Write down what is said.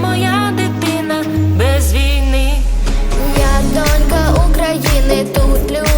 моя дитина без війни, я донька України тут люблю.